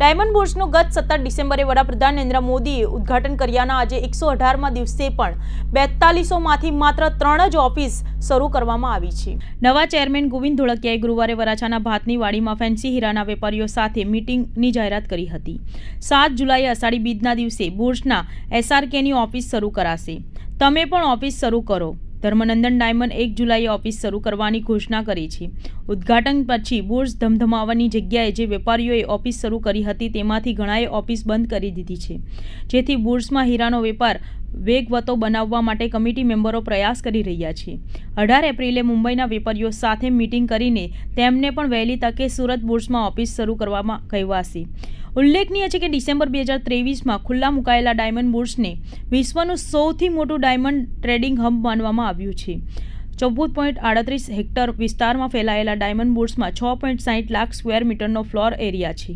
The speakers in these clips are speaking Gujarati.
ડાયમંડ બુર્સનું ગત સત્તર ડિસેમ્બરે વડાપ્રધાન નરેન્દ્ર મોદીએ ઉદ્ઘાટન કર્યાના આજે એકસો અઢારમાં દિવસે પણ બેતાલીસોમાંથી માત્ર ત્રણ જ ઓફિસ શરૂ કરવામાં આવી છે. નવા ચેરમેન ગોવિંદ ધોળકિયાએ ગુરુવારે વરાછાના ભાતની વાડીમાં ફેન્સી હીરાના વેપારીઓ સાથે મીટિંગની જાહેરાત કરી હતી. સાત જુલાઈએ અષાઢી બીજના દિવસે બુર્સના એસઆરકેની ઓફિસ શરૂ કરાશે. તમે પણ ઓફિસ શરૂ કરો. ધર્મનંદન ડાયમંડ એક જુલાઈએ ઓફિસ શરૂ કરવાની ઘોષણા કરી છે. ઉદ્ઘાટન પછી બુર્સ ધમધમાવાની જગ્યાએ જે વેપારીઓએ ઓફિસ શરૂ કરી હતી તેમાંથી ઘણાએ ઓફિસ બંધ કરી દીધી છે. જેથી બુર્સમાં હીરાનો વેપાર વેગવતો બનાવવા માટે કમિટી મેમ્બરો પ્રયાસ કરી રહ્યા છે. અઢાર એપ્રિલે મુંબઈના વેપારીઓ સાથે મીટિંગ કરીને તેમને પણ વહેલી તકે સુરત બુર્સમાં ઓફિસ શરૂ કરવામાં કહેવાશે. ઉલ્લેખનીય છે કે ડિસેમ્બર બે હજાર ત્રેવીસમાં ખુલ્લા મુકાયેલા ડાયમંડ બુર્સને વિશ્વનું સૌથી મોટું ડાયમંડ ટ્રેડિંગ હબ માનવામાં આવ્યું છે. ચૌદ પોઈન્ટ આડત્રીસ હેક્ટર વિસ્તારમાં ફેલાયેલા ડાયમંડ બુર્સમાં છ પોઈન્ટ સાહીઠ લાખ સ્ક્વેર મીટરનો ફ્લોર એરિયા છે.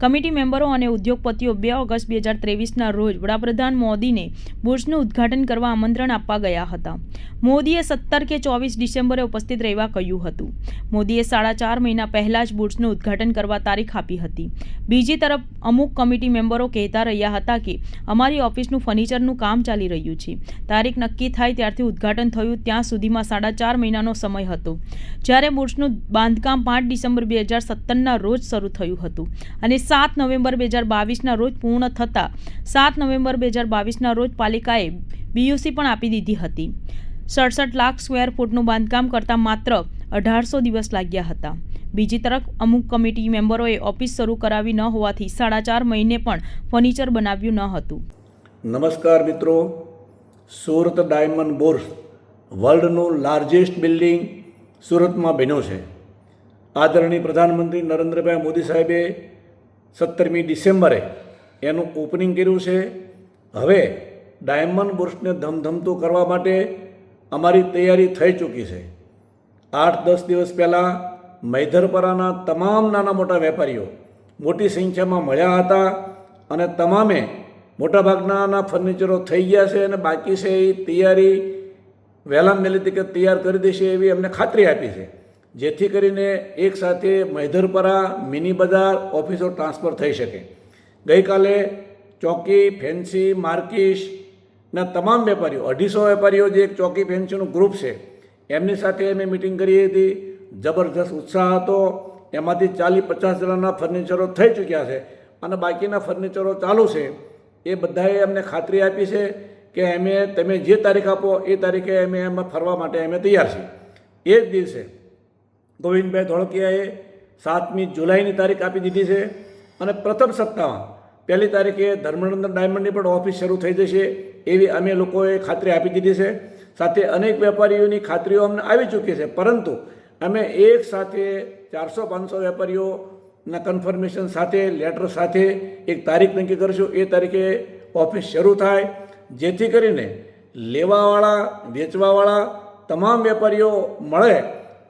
કમિટી મેમ્બરો અને ઉદ્યોગપતિઓ બે ઓગસ્ટ બે હજાર ત્રેવીસના રોજ વડાપ્રધાન મોદીને બુર્સનું ઉદ્ઘાટન કરવા આમંત્રણ આપવા ગયા હતા. મોદીએ સત્તર કે ચોવીસ ડિસેમ્બરે ઉપસ્થિત રહેવા કહ્યું હતું. મોદીએ સાડા ચાર મહિના પહેલાં જ બુર્સનું ઉદ્ઘાટન કરવા તારીખ આપી હતી. બીજી તરફ, અમુક કમિટી મેમ્બરો કહેતા રહ્યા હતા કે અમારી ઓફિસનું ફર્નિચરનું કામ ચાલી રહ્યું છે. તારીખ નક્કી થાય ત્યારથી ઉદ્ઘાટન થયું ત્યાં સુધીમાં સાડા ચાર મહિનાનો સમય હતો. જ્યારે બુર્સનું બાંધકામ પાંચ ડિસેમ્બર બે હજાર સત્તરના રોજ શરૂ થયું હતું. અને સાત નવેમ્બર બે હજાર બાવીસના રોજ પૂર્ણ થતાં સાત નવેમ્બર બે હજાર બાવીસના રોજ પાલિકાએ બીયુસી પણ આપી દીધી હતી. સડસઠ લાખ સ્ક્વેર ફૂટનું બાંધકામ કરતાં માત્ર અઢારસો દિવસ લાગ્યા હતા. બીજી તરફ, અમુક કમિટી મેમ્બરોએ ઓફિસ શરૂ કરાવી ન હોવાથી સાડા ચાર મહિને પણ ફર્નિચર બનાવ્યું ન હતું. નમસ્કાર મિત્રો. સુરત ડાયમંડ બોર્સ વર્લ્ડનું લાર્જેસ્ટ બિલ્ડિંગ સુરતમાં બન્યું છે. આદરણીય પ્રધાનમંત્રી નરેન્દ્રભાઈ મોદી સાહેબે સત્તરમી ડિસેમ્બરે એનું ઓપનિંગ કર્યું છે. હવે ડાયમંડ બુર્સને ધમધમતું કરવા માટે અમારી તૈયારી થઈ ચૂકી છે. આઠ દસ દિવસ પહેલાં મૈધરપરાના તમામ નાના મોટા વેપારીઓ મોટી સંખ્યામાં મળ્યા હતા અને તમામે મોટાભાગનાના ફર્નિચરો થઈ ગયા છે અને બાકી છે એ તૈયારી વહેલા મેલી તકે તૈયાર કરી દેશે એવી અમને ખાતરી આપી છે. જેથી કરીને એકસાથે મૈધરપરા મિની બજાર, ઓફિસો ટ્રાન્સફર થઈ શકે. ગઈકાલે ચોકી, ફેન્સી, માર્કિશ ના તમામ વેપારીઓ, અઢીસો વેપારીઓ જે એક ચોકી, ફેન્સીનું ગ્રુપ છે, એમની સાથે અમે મિટિંગ કરી હતી. જબરજસ્ત ઉત્સાહ હતો. એમાંથી ચાલીસ પચાસ જણાના ફર્નિચરો થઈ ચૂક્યા છે અને બાકીના ફર્નિચરો ચાલુ છે. એ બધાએ અમને ખાતરી આપી છે કે અમે, તમે જે તારીખ આપો, એ તારીખે અમે એમાં ફરવા માટે અમે તૈયાર છીએ. એ જ દિવસે ગોવિંદભાઈ ધોળકિયાએ સાતમી જુલાઈની તારીખ આપી દીધી છે અને પ્રથમ સપ્તાહમાં પહેલી તારીખે ધર્મનંદન ડાયમંડની પણ ઓફિસ શરૂ થઈ જશે એવી અમે લોકોએ ખાતરી આપી દીધી છે. સાથે અનેક વેપારીઓની ખાતરીઓ અમને આવી ચૂકી છે. પરંતુ અમે એક સાથે ચારસો પાંચસો વેપારીઓના કન્ફર્મેશન સાથે લેટર સાથે એક તારીખ નક્કી કરીશું. એ તારીખે ઓફિસ શરૂ થાય. જેથી કરીને લેવાવાળા, વેચવાવાળા તમામ વેપારીઓ મળે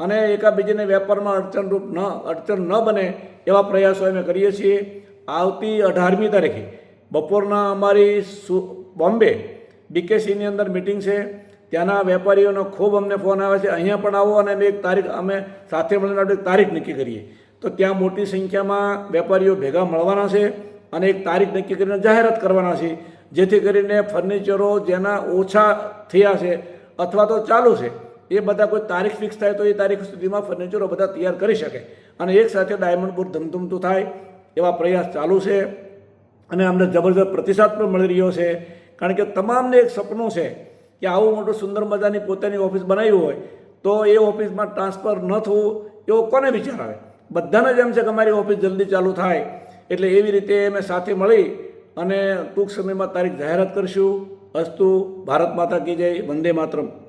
અને એકાબીજીને વેપારમાં અડચણરૂપ ન અડચણ ન બને એવા પ્રયાસો અમે કરીએ છીએ. આવતી અઢારમી તારીખે બપોરના અમારી બોમ્બે બીકેસીની અંદર મિટિંગ છે. ત્યાંના વેપારીઓનો ખૂબ અમને ફોન આવે છે. અહીંયા પણ આવો અને અમે એક તારીખ અમે સાથે મળીને આપણે તારીખ નક્કી કરીએ. તો ત્યાં મોટી સંખ્યામાં વેપારીઓ ભેગા મળવાના છે અને એક તારીખ નક્કી કરીને જાહેરાત કરવાના છે. જેથી કરીને ફર્નિચરો જેના ઓછા થયા છે અથવા તો ચાલુ છે એ બધા કોઈ તારીખ ફિક્સ થાય તો એ તારીખ સુધીમાં ફર્નિચરો બધા તૈયાર કરી શકે. અને એક સાથે ડાયમંડ બોર્ડ ધમધમતું થાય, એવા પ્રયાસ ચાલુ છે. અને અમને જબરજસ્ત પ્રતિસાદ પણ મળી રહ્યો છે. કારણ કે તમામને એક સપનું છે કે આવું મોટું સુંદર મજાની પોતાની ઓફિસ બનાવી હોય, તો એ ઓફિસમાં ટ્રાન્સફર ન થવું, એવો કોને વિચાર આવે? બધાને જ એમ છે કે અમારી ઓફિસ જલ્દી ચાલુ થાય. એટલે એવી રીતે અમે સાથે મળી અને ટૂંક સમયમાં તારીખ જાહેરાત કરીશું. અસ્તુ ભારત માતા કી જય, વંદે માતરમ.